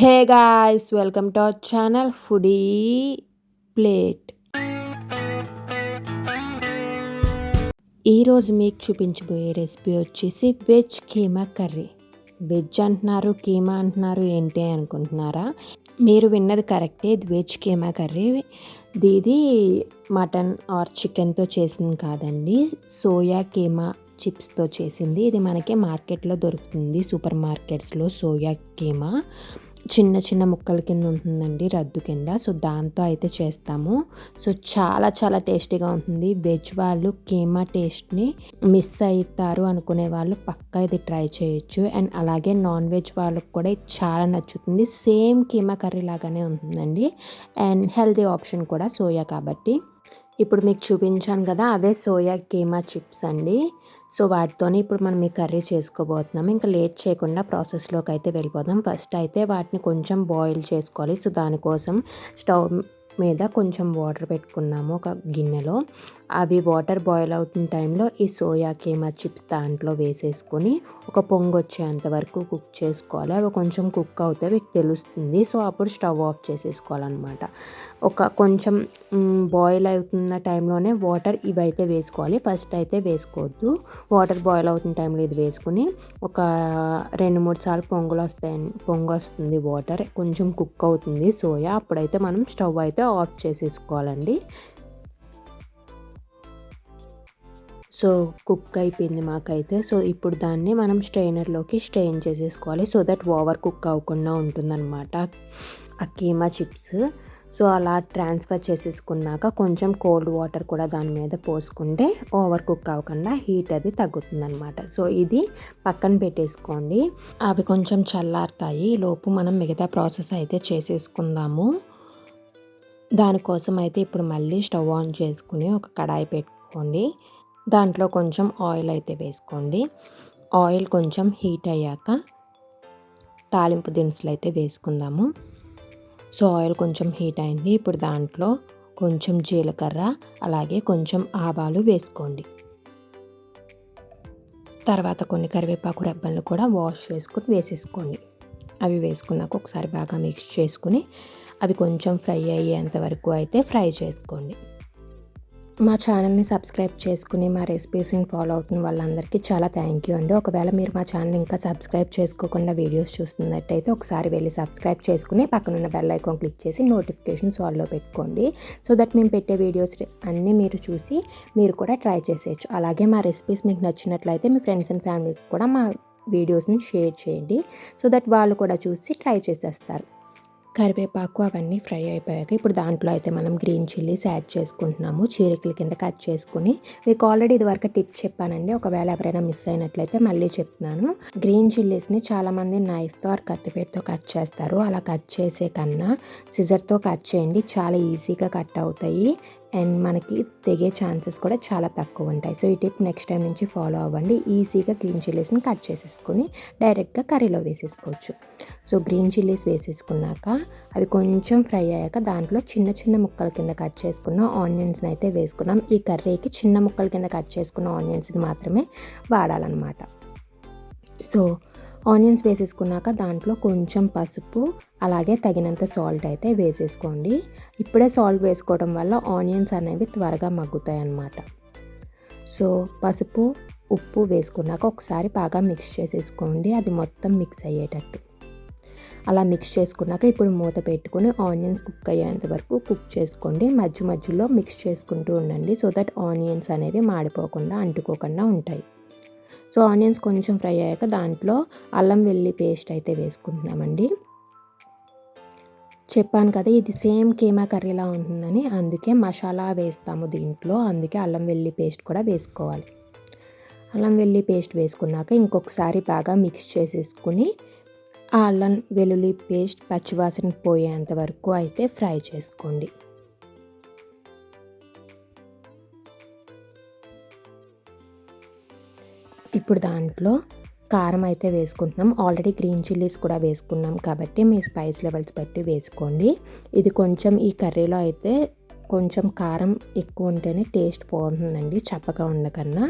Hey guys welcome to our channel foodie plate. ఈరోజు మీకు చూపించబోయే రెసిపీ వచ్చేసి వెజ్ కీమా కర్రీ. వెజ్ అంటున్నారు కీమా అంటున్నారు ఏంటి అనుకుంటున్నారా? మీరు విన్నది కరెక్టే ఇది వెజ్ కీమా కర్రీ. ఇది మటన్ ఆర్ చికెన్తో చేసింది కాదండి సోయా కీమా చిప్స్తో చేసింది. ఇది మనకి మార్కెట్లో దొరుకుతుంది సూపర్ మార్కెట్స్లో సోయా కీమా. చిన్న చిన్న ముక్కల కింద ఉంటుందండి రద్దు కింద. సో దాంతో అయితే చేస్తాము. సో చాలా చాలా టేస్టీగా ఉంటుంది. వెజ్ వాళ్ళు కీమా టేస్ట్ని మిస్ అవుతారు అనుకునే వాళ్ళు పక్కా ఇది ట్రై చేయొచ్చు. అండ్ అలాగే నాన్ వెజ్ వాళ్ళకి కూడా ఇది చాలా నచ్చుతుంది. సేమ్ కీమా కర్రీ లాగానే ఉంటుందండి. అండ్ హెల్తీ ఆప్షన్ కూడా సోయా కాబట్టి. ఇప్పుడు మీకు చూపించాను కదా అవే సోయా కీమా చిప్స్ అండి. సో వాటితోనే ఇప్పుడు మనం ఈ కర్రీ చేసుకోబోతున్నాం. ఇంకా లేట్ చేయకుండా ప్రాసెస్లోకి అయితే వెళ్ళిపోదాం. ఫస్ట్ అయితే వాటిని కొంచెం బాయిల్ చేసుకోవాలి. సో దానికోసం స్టవ్ మీద కొంచెం వాటర్ పెట్టుకున్నాము ఒక గిన్నెలో. అవి వాటర్ బాయిల్ అవుతున్న టైంలో ఈ సోయా కీమా చిప్స్ దాంట్లో వేసేసుకొని ఒక పొంగు వచ్చేంత వరకు కుక్ చేసుకోవాలి. అవి కొంచెం కుక్ అవుతే మీకు తెలుస్తుంది. సో అప్పుడు స్టవ్ ఆఫ్ చేసేసుకోవాలన్నమాట. ఒక కొంచెం బాయిల్ అవుతున్న టైంలోనే వాటర్ ఇవైతే వేసుకోవాలి. ఫస్ట్ అయితే వేసుకోవద్దు. వాటర్ బాయిల్ అవుతున్న టైంలో ఇది వేసుకుని ఒక రెండు మూడు సార్లు పొంగులు వస్తాయి పొంగు వస్తుంది వాటర్ కొంచెం కుక్ అవుతుంది సోయా. అప్పుడైతే మనం స్టవ్ అయితే ఆఫ్ చేసేసుకోవాలండి. సో కుక్ అయిపోయింది మాకైతే. సో ఇప్పుడు దాన్ని మనం స్ట్రైనర్లోకి స్ట్రెయిన్ చేసేసుకోవాలి. సో దట్ ఓవర్ కుక్ అవ్వకుండా ఉంటుందన్నమాట. ఆ కీమా చిప్స్. సో అలా ట్రాన్స్ఫర్ చేసేసుకున్నాక కొంచెం కోల్డ్ వాటర్ కూడా దాని మీద పోసుకుంటే ఓవర్ కుక్ అవ్వకుండా హీట్ అది తగ్గుతుందనమాట సో ఇది పక్కన పెట్టేసుకోండి. అవి కొంచెం చల్లారుతాయి. లోపు మనం మిగతా ప్రాసెస్ అయితే చేసేసుకుందాము. దానికోసం అయితే ఇప్పుడు మళ్ళీ స్టవ్ ఆన్ చేసుకుని ఒక కడాయి పెట్టుకోండి. దాంట్లో కొంచెం ఆయిల్ అయితే వేసుకోండి. ఆయిల్ కొంచెం హీట్ అయ్యాక తాలింపు దినుసులు అయితే వేసుకుందాము. సో ఆయిల్ కొంచెం హీట్ అయింది. ఇప్పుడు దాంట్లో కొంచెం జీలకర్ర అలాగే కొంచెం ఆవాలు వేసుకోండి. తర్వాత కొన్ని కరివేపాకు రెబ్బలను కూడా వాష్ చేసుకుని వేసేసుకోండి. అవి వేసుకున్నాక ఒకసారి బాగా మిక్స్ చేసుకుని అవి కొంచెం ఫ్రై అయ్యేంత వరకు అయితే ఫ్రై చేసుకోండి. మా ఛానల్ని సబ్స్క్రైబ్ చేసుకుని మా రెసిపీస్ని ఫాలో అవుతున్న వాళ్ళందరికీ చాలా థ్యాంక్ యూ అండి. ఒకవేళ మీరు మా ఛానల్ ఇంకా సబ్స్క్రైబ్ చేసుకోకుండా వీడియోస్ చూస్తున్నట్టయితే ఒకసారి వెళ్ళి సబ్స్క్రైబ్ చేసుకుని పక్కనున్న బెల్ ఐకాన్ క్లిక్ చేసి నోటిఫికేషన్స్ ఆల్లో పెట్టుకోండి. సో దట్ మేము పెట్టే వీడియోస్ అన్నీ మీరు చూసి మీరు కూడా ట్రై చేసేయచ్చు. అలాగే మా రెసిపీస్ మీకు నచ్చినట్లయితే మీ ఫ్రెండ్స్ అండ్ ఫ్యామిలీకి కూడా మా వీడియోస్ని షేర్ చేయండి. సో దట్ వాళ్ళు కూడా చూసి ట్రై చేసేస్తారు. కరివేపాకు అవన్నీ ఫ్రై అయిపోయాక ఇప్పుడు దాంట్లో అయితే మనం గ్రీన్ చిల్లీస్ యాడ్ చేసుకుంటున్నాము. చీరికల కింద కట్ చేసుకుని మీకు ఆల్రెడీ ఇది వరకు టిప్ చెప్పానండి. ఒకవేళ ఎవరైనా మిస్ అయినట్లయితే మళ్ళీ చెప్తున్నాను. గ్రీన్ చిల్లీస్ని చాలామంది నైఫ్తో ఆర్ కత్తిపేటతో కట్ చేస్తారు. అలా కట్ చేసే కన్నా సిజర్తో కట్ చేయండి. చాలా ఈజీగా కట్ అవుతాయి. అండ్ మనకి తెగే ఛాన్సెస్ కూడా చాలా తక్కువ ఉంటాయి. సో ఈ టిప్ నెక్స్ట్ టైం నుంచి ఫాలో అవ్వండి. ఈజీగా గ్రీన్ చిల్లీస్ని కట్ చేసేసుకొని డైరెక్ట్గా కర్రీలో వేసేసుకోవచ్చు. సో గ్రీన్ చిల్లీస్ వేసేసుకున్నాక అవి కొంచెం ఫ్రై అయ్యాక దాంట్లో చిన్న చిన్న ముక్కల కింద కట్ చేసుకున్న ఆనియన్స్ని అయితే వేసుకున్నాం. ఈ కర్రీకి చిన్న ముక్కల కింద కట్ చేసుకున్న ఆనియన్స్ని మాత్రమే వాడాలన్నమాట. సో ఆనియన్స్ వేసేసుకున్నాక దాంట్లో కొంచెం పసుపు అలాగే తగినంత సాల్ట్ అయితే వేసేసుకోండి. ఇప్పుడే సాల్ట్ వేసుకోవడం వల్ల ఆనియన్స్ అనేవి త్వరగా మగ్గుతాయి అన్నమాట సో పసుపు ఉప్పు వేసుకున్నాక ఒకసారి బాగా మిక్స్ చేసేసుకోండి. అది మొత్తం మిక్స్ అయ్యేటట్టు. అలా మిక్స్ చేసుకున్నాక ఇప్పుడు మూత పెట్టుకుని ఆనియన్స్ కుక్ అయ్యేంత వరకు కుక్ చేసుకోండి. మధ్య మధ్యలో మిక్స్ చేసుకుంటూ ఉండండి. సో దట్ ఆనియన్స్ అనేవి మాడిపోకుండా అంటుకోకుండా ఉంటాయి. సో ఆనియన్స్ కొంచెం ఫ్రై అయ్యాక దాంట్లో అల్లం వెల్లి పేస్ట్ అయితే వేసుకుంటున్నామండి. చెప్పాను కదా ఇది సేమ్ కీమా కర్రీలా ఉంటుందని అందుకే మసాలా వేస్తాము దీంట్లో అందుకే అల్లం వెల్లి పేస్ట్ కూడా వేసుకోవాలి. అల్లం వెల్లి పేస్ట్ వేసుకున్నాక ఇంకొకసారి బాగా మిక్స్ చేసేసుకుని ఆ అల్లం వెల్లుల్లి పేస్ట్ పచ్చివాసన పోయేంత వరకు అయితే ఫ్రై చేసుకోండి. ఇప్పుడు దాంట్లో కారం అయితే వేసుకుంటున్నాం. ఆల్రెడీ గ్రీన్ చిల్లీస్ కూడా వేసుకున్నాం కాబట్టి మీ స్పైస్ లెవెల్స్ బట్టి వేసుకోండి. ఇది కొంచెం ఈ కర్రీలో అయితే కొంచెం కారం ఎక్కువ ఉంటేనే టేస్ట్ బాగుంటుందండి చప్పగా ఉండకన్నా.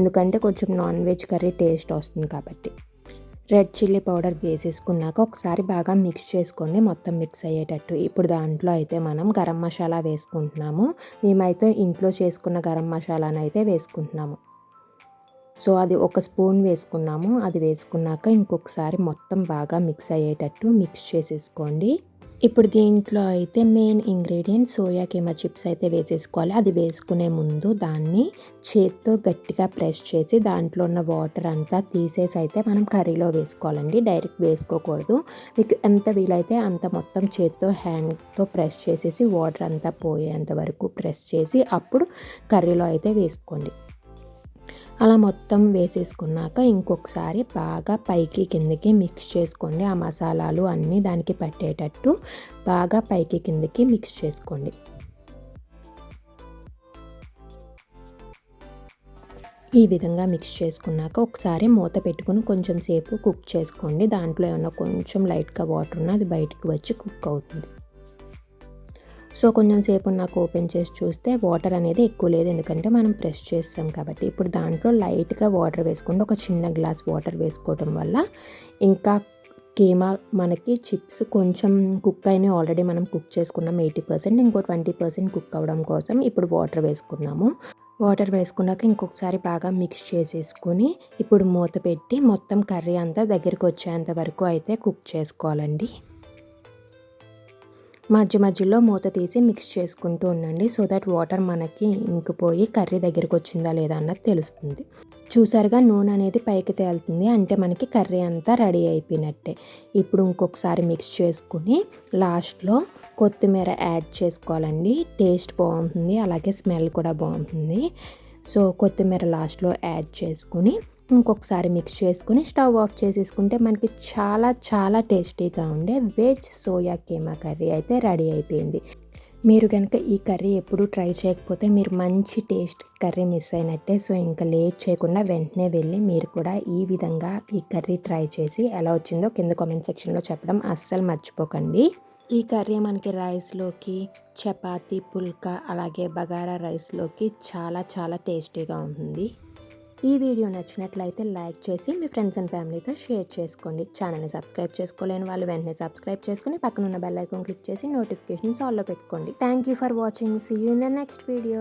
ఎందుకంటే కొంచెం నాన్ వెజ్ కర్రీ టేస్ట్ వస్తుంది కాబట్టి. రెడ్ చిల్లీ పౌడర్ వేసేసుకున్నాక ఒకసారి బాగా మిక్స్ చేసుకోండి మొత్తం మిక్స్ అయ్యేటట్టు. ఇప్పుడు దాంట్లో అయితే మనం గరం మసాలా వేసుకుంటున్నాము. మేమైతే ఇంట్లో చేసుకున్న గరం మసాలాను అయితే వేసుకుంటున్నాము. సో అది ఒక స్పూన్ వేసుకున్నాము. అది వేసుకున్నాక ఇంకొకసారి మొత్తం బాగా మిక్స్ అయ్యేటట్టు మిక్స్ చేసేసుకోండి. ఇప్పుడు దీంట్లో అయితే main ingredient soya keema chips అయితే వేసేసుకోవాలి. అది వేసుకునే ముందు దాన్ని చేత్తో గట్టిగా ప్రెస్ చేసి దాంట్లో ఉన్న వాటర్ అంతా తీసేసి అయితే మనం కర్రీలో వేసుకోవాలండి. డైరెక్ట్ వేసుకోకూడదు. మీకు ఎంత వీలైతే అంత మొత్తం చేత్తో హ్యాండ్తో ప్రెస్ చేసేసి వాటర్ అంతా పోయేంత వరకు ప్రెస్ చేసి అప్పుడు కర్రీలో అయితే వేసుకోండి. అలా మొత్తం వేసేసుకున్నాక ఇంకొకసారి బాగా పైకి కిందకి మిక్స్ చేసుకోండి. ఆ మసాలాలు అన్నీ దానికి పట్టేటట్టు బాగా పైకి కిందకి మిక్స్ చేసుకోండి. ఈ విధంగా మిక్స్ చేసుకున్నాక ఒకసారి మూత పెట్టుకుని కొంచెం సేపు కుక్ చేసుకోండి. దాంట్లో ఏమైనా కొంచెం లైట్గా వాటర్ ఉన్నా అది బయటకు వచ్చి కుక్ అవుతుంది. సో కొంచెం సేపు నాకు ఓపెన్ చేసి చూస్తే వాటర్ అనేది ఎక్కువ లేదు. ఎందుకంటే మనం ప్రెస్ చేస్తాం కాబట్టి. ఇప్పుడు దాంట్లో లైట్గా వాటర్ వేసుకుంటే ఒక చిన్న గ్లాస్ వాటర్ వేసుకోవడం వల్ల ఇంకా కీమా మనకి చిప్స్ కొంచెం కుక్ అయినా ఆల్రెడీ మనం కుక్ చేసుకున్నాం ఎయిటీ పర్సెంట్ ఇంకో ట్వంటీ పర్సెంట్ కుక్ అవ్వడం కోసం ఇప్పుడు వాటర్ వేసుకున్నాము. వాటర్ వేసుకున్నాక ఇంకొకసారి బాగా మిక్స్ చేసేసుకొని ఇప్పుడు మూత పెట్టి మొత్తం కర్రీ అంతా దగ్గరికి వచ్చేంత వరకు అయితే కుక్ చేసుకోవాలండి. మధ్య మధ్యలో మూత తీసి మిక్స్ చేసుకుంటూ ఉండండి. సో దట్ వాటర్ మనకి ఇంకిపోయి కర్రీ దగ్గరికి వచ్చిందా లేదా అన్నది తెలుస్తుంది. చూసారుగా నూనె అనేది పైకి తేలుతుంది. అంటే మనకి కర్రీ అంతా రెడీ అయిపోయినట్టే. ఇప్పుడు ఇంకొకసారి మిక్స్ చేసుకుని లాస్ట్లో కొత్తిమీర యాడ్ చేసుకోవాలండి. టేస్ట్ బాగుంటుంది. అలాగే స్మెల్ కూడా బాగుంటుంది. సో కొత్తిమీర లాస్ట్లో యాడ్ చేసుకుని ఇంకొకసారి మిక్స్ చేసుకుని స్టవ్ ఆఫ్ చేసేసుకుంటే మనకి చాలా చాలా టేస్టీగా ఉండే వెజ్ సోయా కీమా కర్రీ అయితే రెడీ అయిపోయింది. మీరు కనుక ఈ కర్రీ ఎప్పుడు ట్రై చేయకపోతే మీరు మంచి టేస్ట్ కర్రీ మిస్ అయినట్టే సో ఇంకా లేట్ చేయకుండా వెంటనే వెళ్ళి మీరు కూడా ఈ విధంగా ఈ కర్రీ ట్రై చేసి ఎలా వచ్చిందో కింద కామెంట్ సెక్షన్లో చెప్పడం అస్సలు మర్చిపోకండి. ఈ కర్రీ మనకి రైస్లోకి చపాతీ పుల్కా అలాగే బగారా రైస్లోకి చాలా చాలా టేస్టీగా ఉంటుంది. ఈ వీడియో నచ్చినట్లయితే లైక్ చేసి మీ ఫ్రెండ్స్ అండ్ ఫ్యామిలీతో షేర్ చేసుకోండి. ఛానల్ని సబ్స్క్రైబ్ చేసుకోలేని వాళ్ళు వెంటనే సబ్స్క్రైబ్ చేసుకుని పక్కన ఉన్న బెల్ ఐకాన్ క్లిక్ చేసి నోటిఫికేషన్స్ ఆల్లో పెట్టుకోండి. Thank you for watching. See you in the next video